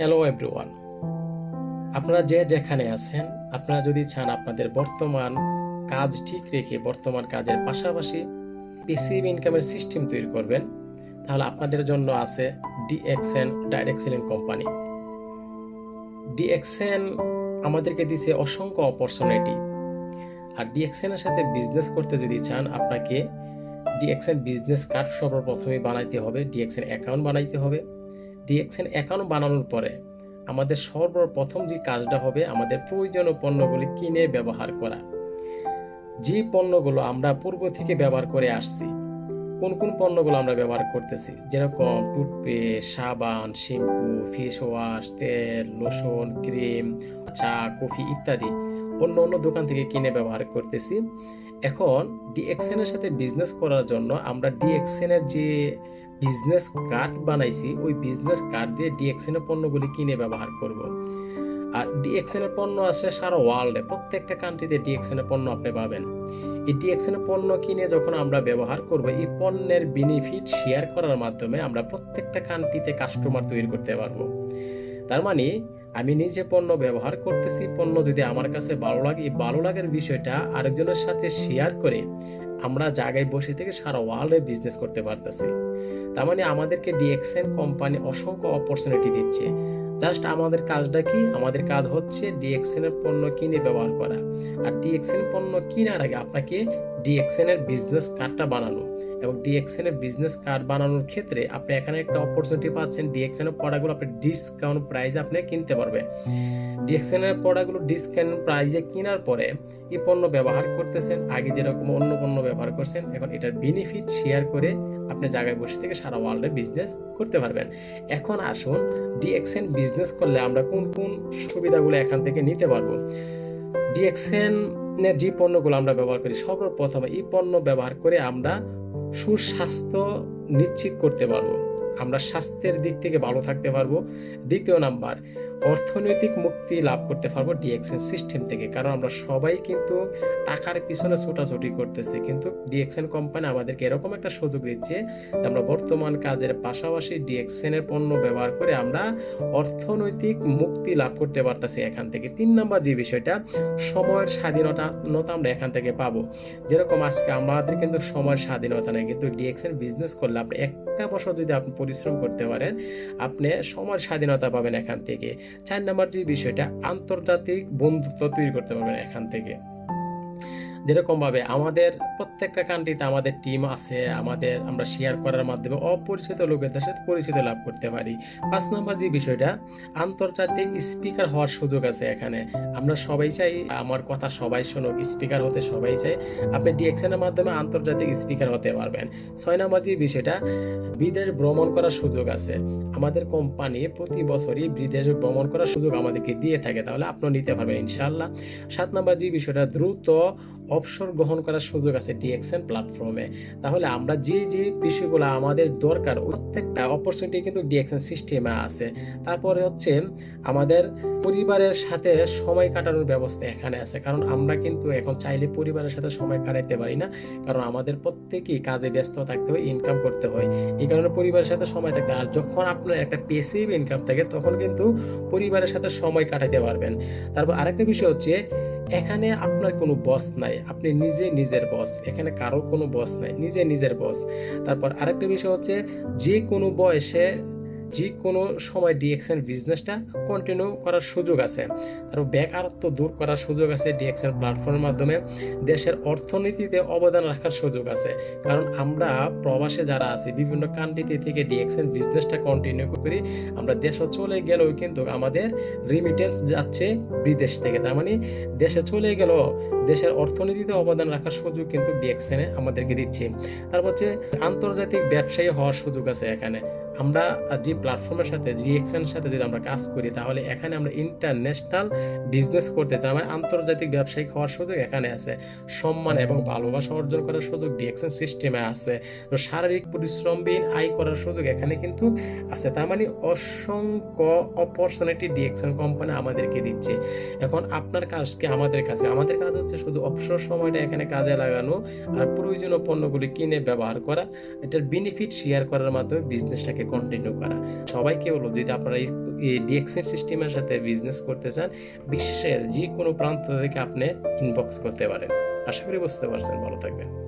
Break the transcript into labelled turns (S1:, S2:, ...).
S1: Hello everyone আপনারা যে যেখানে আছেন, আপনারা যদি চান আপনাদের বর্তমান কাজ ঠিক রেখে বর্তমান কাজের পাশাপাশি পেসিভ ইনকামের সিস্টেম তৈরি করবেন, তাহলে আপনাদের জন্য আছে DXN direct selling company DXN আমাদেরকে দিছে অসংখ্য অপরচুনিটি আর ডিএক্সএন এর সাথে বিজনেস করতে যদি চান, আপনাকে ডিএক্সএন বিজনেস কার্ড সর্বপ্রথমে বানাইতে হবে ডিএক্সএন অ্যাকাউন্ট বানাইতে হবে। ডিএক্সএন অ্যাকাউন্ট বানানোর পরে আমাদের সর্বপ্রথম যে কাজটা হবে আমাদের প্রয়োজনীয় পণ্যগুলি কিনে ব্যবহার করা। যে পণ্যগুলো আমরা পূর্ব থেকে ব্যবহার করে আসছি, কোন কোন পণ্যগুলো আমরা ব্যবহার করতেছি? যেরকম টুথপেস্ট, সাবান, শ্যাম্পু ফেস ওয়াশ তেল লোশন ক্রিম চা, কফি ইত্যাদি অন্য অন্য দোকান থেকে কিনে ব্যবহার করতেছি। এখন ডিএক্সএন এর সাথে বিজনেস করার জন্য আমরা ডিএক্সএন এর যে বিজনেস কার্ড বানাইছি, ওই বিজনেস কার্ড দিয়ে ডিএক্সএন এর পণ্যগুলি কিনে ব্যবহার করব। আর ডিএক্সএন এর পণ্য আছে সারা ওয়ার্ল্ডে প্রত্যেকটা কান্ট্রিতে ডিএক্সএন এর পণ্য আপনি পাবেন। এই ডিএক্সএন এর পণ্য কিনে যখন আমরা ব্যবহার করব, এই পণ্যের বেনিফিট শেয়ার করার মাধ্যমে আমরা প্রত্যেকটা কান্ট্রিতে কাস্টমার তৈরি করতে পারব। তার মানে আমি নিজে পণ্য ব্যবহার করতেছি, পণ্য যদি আমার কাছে ভালো লাগে, এই ভালো লাগার বিষয়টা আরেকজনের সাথে শেয়ার করে আমরা জায়গায় বসে থেকে সারা ওয়ার্ল্ডে বিজনেস করতে পারতেছি। তার মানে আমাদেরকে ডিএক্সএন কোম্পানি অসংখ্য অপরচুনিটি দিচ্ছে। জাস্ট আমাদের কাজটা কি? আমাদের কাজ হচ্ছে ডিএক্সএন এর পণ্য কিনে ব্যবহার করা। আর ডিএক্সএন পণ্য কেনার আগে আপনাকে ডিএক্সএন এর বিজনেস কার্ডটা বানানো। এবং ডিএক্সএন এর বিজনেস কার্ড বানানোর ক্ষেত্রে আপনি এখানে একটা অপরচুনিটি পাচ্ছেন। ডিএক্সএন এর প্রোডাক্টগুলো আপনি ডিসকাউন্ট প্রাইসে আপনি কিনতে পারবেন। ডিএক্সএন এর প্রোডাক্টগুলো ডিসকাউন্ট প্রাইসে কেনার পরে এই পণ্য ব্যবহার করতেছেন। আগে যেরকম অন্য পণ্য ব্যবহার করছেন, এখন এটার বেনিফিট শেয়ার করে আপনি জায়গায় বসে থেকে সারা ওয়ার্ল্ডে বিজনেস করতে পারবেন। এখন আসুন ডিএক্সএন বিজনেস করলে আমরা কোন কোন সুবিধাগুলো এখান থেকে নিতে পারব? ডিএক্সএন যে পণ্যগুলো আমরা ব্যবহার করি, সর্বপ্রথম এই পণ্য ব্যবহার করে আমরা সুস্বাস্থ্য নিশ্চিত করতে পারব। আমরা স্বাস্থ্যের দিক থেকে ভালো থাকতে পারব। দ্বিতীয় নাম্বার অর্থনৈতিক মুক্তি লাভ করতে পারব ডিএক্সএন সিস্টেম থেকে। কারণ আমরা সবাই কিন্তু টাকার পিছনে ছোটাছুটি করতেছি। কিন্তু ডিএক্সএন কোম্পানি আমাদেরকে এরকম একটা সুযোগ দিচ্ছে আমরা বর্তমান কাজের পাশাপাশি ডিএক্সএন এর পণ্য ব্যবহার করে আমরা অর্থনৈতিক মুক্তি লাভ করতে পারতেছি এখান থেকে। তিন নম্বর যে বিষয়টা, সময়ের স্বাধীনতা নতা আমরা এখান থেকে পাবো। যেরকম আজকে আমাদের কিন্তু সময়ের স্বাধীনতা নেই, কিন্তু ডিএক্সএন বিজনেস করলে আপনি একটা বছর যদি আপনি পরিশ্রম করতে পারেন, আপনি সময়ের স্বাধীনতা পাবেন এখান থেকে। চার নম্বর যে বিষয়টা আন্তর্জাতিক বন্ধুত্ব তৈরি করতে পারবেন এখান থেকে। যেরকম ভাবে আমাদের প্রত্যেকটা কান্ট্রিতে আমাদের টিম আছে, আমাদের আমরা শেয়ার করার মাধ্যমে অপরিচিত লোকেদের সাথে পরিচিত লাভ করতে পারি। পাঁচ নম্বর যে বিষয়টা, আন্তর্জাতিক স্পিকার হওয়ার সুযোগ আছে এখানে। আমরা সবাই চাই, আমার কথা সবাই শুনুক স্পিকার হতে সবাই চাই। আপনি ডিএক্সএন এর মাধ্যমে আন্তর্জাতিক স্পিকার হতে পারবেন। ছয় নম্বর যে বিষয়টা, বিদেশ ভ্রমণ করার সুযোগ আছে। আমাদের কোম্পানি প্রতি বছরই বিদেশ ভ্রমণ করার সুযোগ আমাদেরকে দিয়ে থাকে, তাহলে আপনিও নিতে পারবেন ইনশাল্লাহ সাত নম্বর যে বিষয়টা, দ্রুত অবসর গ্রহণ করার সুযোগ আছে ডিএক্সএন প্ল্যাটফর্মে। তাহলে আমরা যে যে বিষয়গুলো আমাদের দরকার প্রত্যেকটা অপরচুনিটি কিন্তু ডিএক্সএন সিস্টেমে আছে। তারপরে হচ্ছে আমাদের পরিবারের সাথে সময় কাটানোর ব্যবস্থা এখানে আছে। কারণ আমরা কিন্তু এখন চাইলে পরিবারের সাথে সময় কাটাতে পারি না। কারণ আমাদের প্রত্যেকেই কাজে ব্যস্ত থাকতে হয় ইনকাম করতে হয়। এই কারণে পরিবারের সাথে সময় থাকতে আর যখন আপনার একটা পেসিভ ইনকাম থাকে, তখন কিন্তু পরিবারের সাথে সময় কাটাতে পারবেন। তারপর আরেকটা বিষয় হচ্ছে এখানে আপনার কোনো বস নাই। আপনি নিজে নিজের বস এখানে কারও কোনো বস নাই। নিজে নিজের বস তারপর আরেকটা বিষয় হচ্ছে, যে কোনো বয়সে যে কোনো সময় ডিএক্সএন বিজনেসটা কন্টিনিউ করার সুযোগ আছে। তারপর বেকারত্ব দূর করার সুযোগ আছে ডিএক্সএন প্ল্যাটফর্মের মাধ্যমে। দেশের অর্থনীতিতে অবদান রাখার সুযোগ আছে। কারণ আমরা প্রবাসে যারা আছি, বিভিন্ন কান্ট্রিতে থেকে ডিএক্সএন বিজনেসটা কন্টিনিউ করি, আমরা দেশে চলে গেলেও কিন্তু আমাদের রিমিটেন্স যাচ্ছে বিদেশ থেকে। তার মানে দেশে চলে গেল দেশের অর্থনীতিতে অবদান রাখার সুযোগ কিন্তু ডিএক্সএনে আমাদেরকে দিচ্ছে। তারপর হচ্ছে আন্তর্জাতিক ব্যবসায়ী হওয়ার সুযোগ আছে এখানে। আমরা যে প্ল্যাটফর্মের সাথে ডিএক্সএনের সাথে যদি আমরা কাজ করি, তাহলে এখানে আমরা ইন্টারন্যাশনাল বিজনেস করতে চাই মানে আন্তর্জাতিক ব্যবসায়িক হওয়ার সুযোগ এখানে আছে। সম্মান এবং ভালোবাসা অর্জন করার সুযোগ ডিএক্সএন সিস্টেমে আছে। তো শারীরিক পরিশ্রমবিহীন আয় করার সুযোগ এখানে কিন্তু আছে। তার মানে অসংখ্য অপরচুনিটি ডিএক্সএন কোম্পানি আমাদেরকে দিচ্ছে। এখন আপনার কাজকে আমাদের কাছে? আমাদের কাজ হচ্ছে শুধু অবসর সময়টা এখানে কাজে লাগানো আর প্রয়োজনীয় পণ্যগুলি কিনে ব্যবহার করা। এটার বেনিফিট শেয়ার করার মাধ্যমে বিজনেসটাকে কন্টিনিউ করা। সবাইকে বলব, যদি আপনারা এই সিস্টেমের সাথে বিজনেস করতে চান, বিশ্বের যে কোনো প্রান্ত থেকে আপনি ইনবক্স করতে পারেন। আশা করি বুঝতে পারছেন, ভালো থাকবেন।